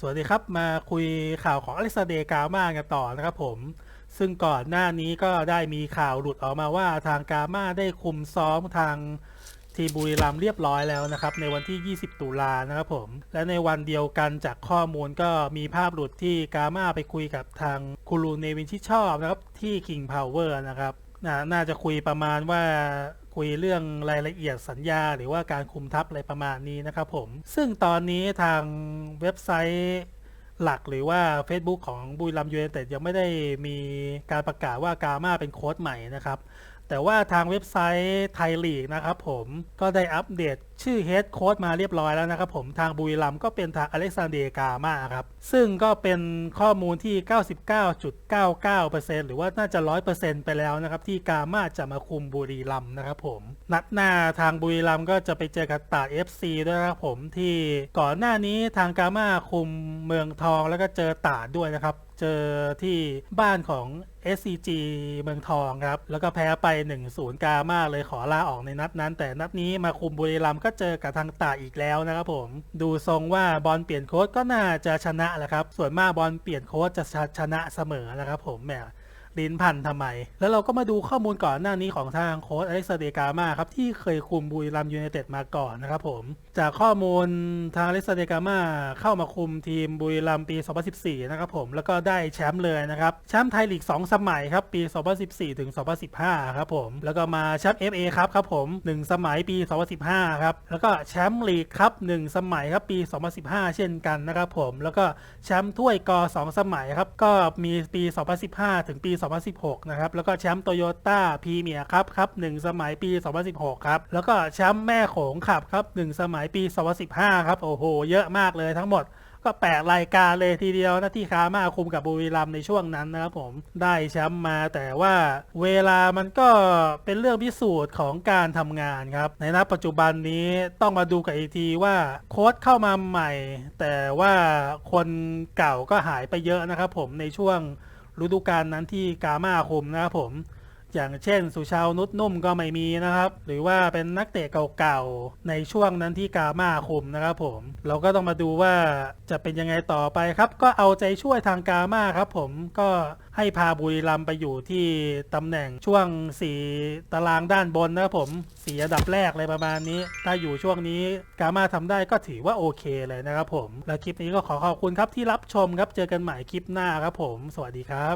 สวัสดีครับ มาคุยข่าวของอเล็กซาเดกามากันต่อนะครับผม ซึ่งก่อนหน้านี้ก็ได้มีข่าวหลุดออกมาว่าทางกามาได้คุมซ้อมทางทีบุรีรัมเรียบร้อยแล้วนะครับ ในวันที่ 20 ตุลานะครับผม และในวันเดียวกันจากข้อมูลก็มีภาพหลุดที่กามาไปคุยกับทางคูรูเนวินชิชอบนะครับที่ King Power นะครับน่าจะคุยประมาณว่า คุยเรื่องรายละเอียดสัญญา หรือว่าการคุมทัพอะไรประมาณนี้นะครับผม ซึ่งตอนนี้ทางเว็บไซต์หลักหรือว่า Facebook ของบุรีรัมยูเนเต็ดยังไม่ได้มีการประกาศว่ากามาเป็นโค้ดใหม่นะครับ แต่ว่าทางเว็บไซต์ไทยลีกนะครับผมก็ได้อัปเดตชื่อเฮดโค้ชมาเรียบร้อยแล้วนะครับผมทางบุรีรัมย์ก็เป็นทางอเล็กซานเดรกามาครับ ซึ่งก็เป็นข้อมูลที่ 99.99%หรือว่าน่าจะ 100%ไปแล้วนะครับ ที่กามาจะมาคุมบุรีรัมย์นะครับผม นัดหน้าทางบุรีรัมย์ก็จะไปเจอกับตราด FC ด้วยนะครับผมที่ก่อนหน้านี้ทางกามาคุมเมืองทองแล้วก็เจอตาดด้วยนะครับเจอที่บ้านของ SCG เมืองทองครับ แล้วก็แพ้ไป 1-0 กามาเลยขอลาออกในนัดนั้น แต่นัดนี้มาคุมบุรีรัมย์ก็เจอกับทางตาอีกแล้วนะครับผม ดูทรงว่าบอลเปลี่ยนโค้ดก็น่าจะชนะแหละครับ ส่วนมากบอลเปลี่ยนโค้ดจะชนะเสมอนะครับผมแหม ลิ้นพันทำไม แล้วเราก็มาดูข้อมูลก่อนหน้านี้ของทางโค้ชอเล็กซานเดกามาครับ ที่เคยคุมบุรีรัมยูไนเต็ดมาก่อนนะครับผม จากข้อมูลทางอเล็กซานเดกามาเข้ามาคุมทีมบุรีรัมปี 2014 นะครับผม แล้วก็ได้แชมป์เลยนะครับ แชมป์ไทยลีก 2 สมัยครับ ปี 2014 ถึง 2015 ครับผม แล้วก็มาแชมป์ FA ครับครับผม 1 สมัยปี 2015 ครับ แล้วก็แชมป์ลีกครับ 1 สมัยครับ ปี 2015 เช่นกันนะครับผม แล้วก็แชมป์ถ้วยก2สมัยครับ ก็มีปี 2015 ถึงปี2016 นะครับ แล้วก็แชมป์โตโยต้าพรีเมียร์ครับครับ 1 สมัยปี 2016 ครับ แล้วก็แชมป์แม่โขงขับครับ 1 สมัยปี 2015 ครับ โอ้โห เยอะมากเลยทั้งหมดก็แปดรายการเลยทีเดียวนะที่คามาคุมกับบุรีรัมในช่วงนั้นนะครับผมได้แชมป์มาแต่ว่าเวลามันก็เป็นเรื่องพิสูจน์ของการทำงานครับ ในณปัจจุบันนี้ต้องมาดูกันอีกทีว่าโค้ชเข้ามาใหม่ แต่ว่าคนเก่าก็หายไปเยอะนะครับผมในช่วง ฤดูกาลนั้นที่กามาคมนะครับผม อย่างเช่น สุชาวนุชนุ่มก็ไม่มีนะครับ หรือว่าเป็นนักเตะเก่าๆในช่วงนั้นที่กามาคุมนะครับผม เราก็ต้องมาดูว่าจะเป็นยังไงต่อไปครับ ก็เอาใจช่วยทางกามาครับผมก็ให้พาบุรีรัมไปอยู่ที่ตำแหน่งช่วง 4 ตารางด้านบนนะครับผมสีอันดับแรกเลยประมาณนี้ ถ้าอยู่ช่วงนี้กามาทำได้ก็ถือว่าโอเคเลยนะครับผม และคลิปนี้ก็ขอขอบคุณครับที่รับชมครับ เจอกันใหม่คลิปหน้าครับผม สวัสดีครับ